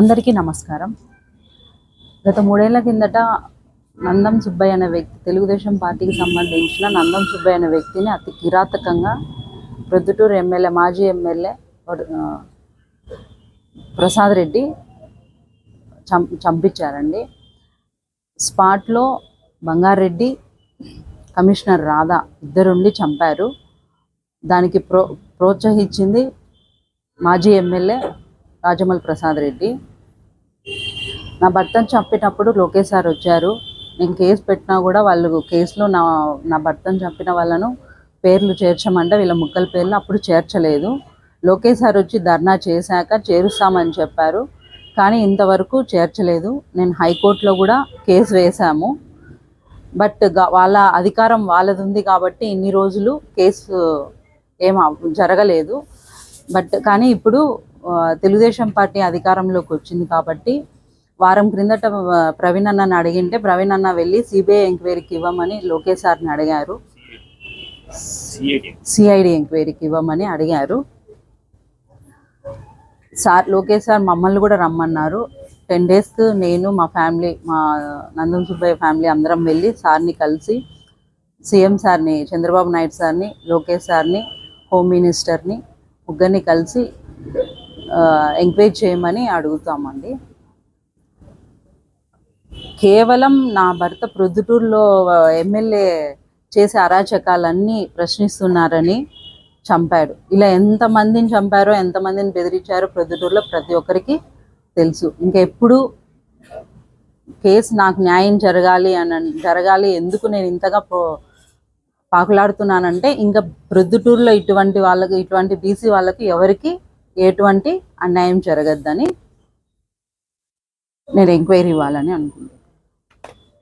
అందరికీ నమస్కారం. గత మూడేళ్ళ కిందట నందం సుబ్బయ్య అనే వ్యక్తి తెలుగుదేశం పార్టీకి సంబంధించిన నందం సుబ్బయ్య అనే వ్యక్తిని అతి కిరాతకంగా ప్రొద్దుటూరు ఎమ్మెల్యే మాజీ ఎమ్మెల్యే ప్రసాద్ రెడ్డి చం చంపించారండి. స్పాట్లో బంగారెడ్డి కమిషనర్ రాధా ఇద్దరుండి చంపారు. దానికి ప్రో ప్రోత్సహించింది మాజీ ఎమ్మెల్యే రాజమల్ ప్రసాద్ రెడ్డి. నా భర్తను చంపినప్పుడు లోకేష్ సార్ వచ్చారు. నేను కేసు పెట్టినా కూడా వాళ్ళు కేసులో నా నా భర్తను చంపిన వాళ్ళను పేర్లు చేర్చమంటే వీళ్ళ ముక్కల పేర్లు అప్పుడు చేర్చలేదు. లోకేష్ సార్ వచ్చి ధర్నా చేశాక చేరుస్తామని చెప్పారు. కానీ ఇంతవరకు చేర్చలేదు. నేను హైకోర్టులో కూడా కేసు వేశాము. బట్ వాళ్ళ అధికారం వాళ్ళది ఉంది కాబట్టి ఇన్ని రోజులు కేసు ఏం జరగలేదు. బట్ కానీ ఇప్పుడు తెలుగుదేశం పార్టీ అధికారంలోకి వచ్చింది కాబట్టి వారం క్రిందట ప్రవీణ్ అన్నని అడిగింటే ప్రవీణ్ అన్న వెళ్ళి సిబిఐ ఎంక్వైరీకి ఇవ్వమని లోకేష్ సార్ని అడిగారు. సిఐడి సిఐడి ఎంక్వైరీకి ఇవ్వమని అడిగారు. సార్ లోకేష్ సార్ మమ్మల్ని కూడా రమ్మన్నారు. టెన్ డేస్ నేను మా ఫ్యామిలీ మా నందం సుబ్బయ్య ఫ్యామిలీ అందరం వెళ్ళి సార్ని కలిసి సీఎం సార్ని చంద్రబాబు నాయుడు సార్ని లోకేష్ సార్ని హోమ్ మినిస్టర్ని ముగ్గురిని కలిసి ఎంకరేజ్ చేయమని అడుగుతామండి. కేవలం నా భర్త ప్రొద్దుటూరులో ఎమ్మెల్యే చేసే అరాచకాలన్నీ ప్రశ్నిస్తున్నారని చంపాడు. ఇలా ఎంతమందిని చంపారో ఎంతమందిని బెదిరించారో ప్రొద్దుటూరులో ప్రతి ఒక్కరికి తెలుసు. ఇంకా ఎప్పుడు కేసు నాకు న్యాయం జరగాలి అని జరగాలి ఎందుకు నేను ఇంతగా ప్రో పాకులాడుతున్నానంటే ఇంకా ప్రొద్దుటూరులో ఇటువంటి వాళ్ళకి ఇటువంటి బీసీ వాళ్ళకి ఎవరికి ఎటువంటి అన్యాయం జరగద్దని నేను ఎంక్వైరీ ఇవ్వాలని అనుకుంటున్నాను.